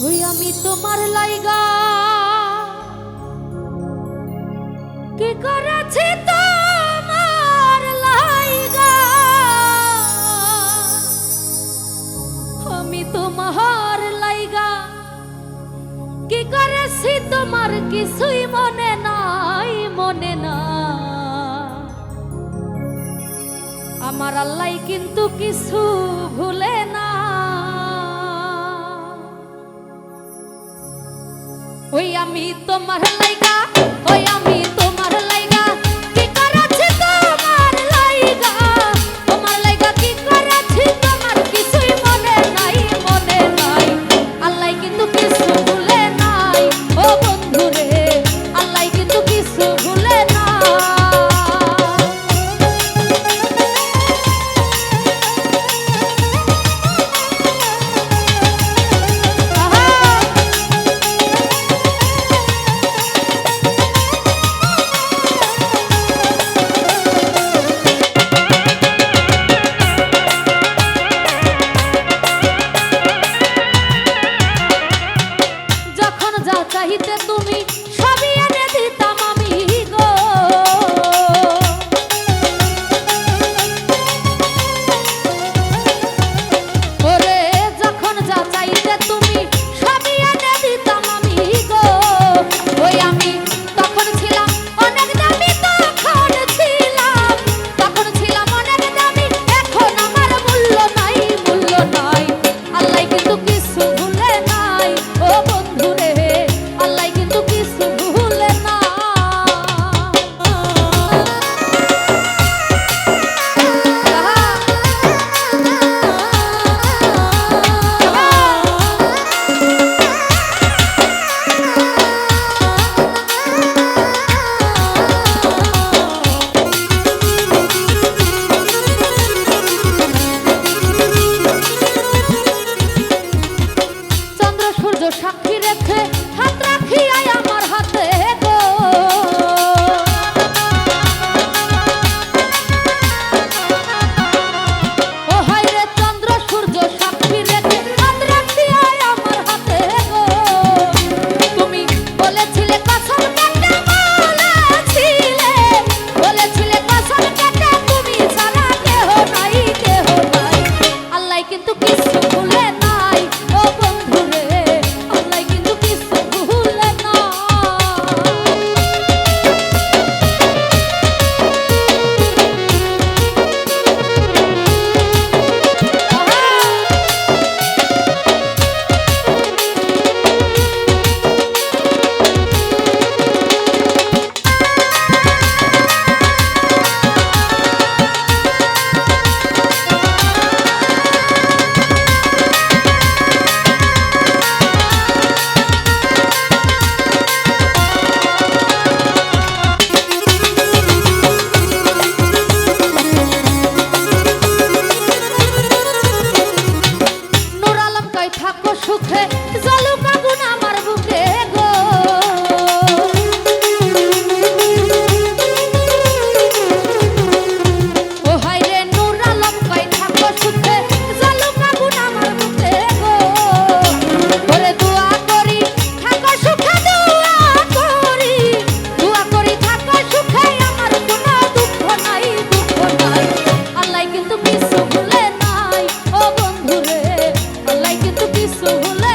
হই আমি তোমার লাইগা। কি করেছি তোমার লাইগা? আমি তোমার লাইগা। কি করেছি তোমার কিছুই মনে নাই, মনে না আমার আল্লাহ কিন্তু কিছু ভুলে না। ওই আমি তোমার লাইকা ওই আমি যা চাহিতে তুমি সবই সাক্ষী রেখে হাত রাখি আয় আমার হাতে। so hold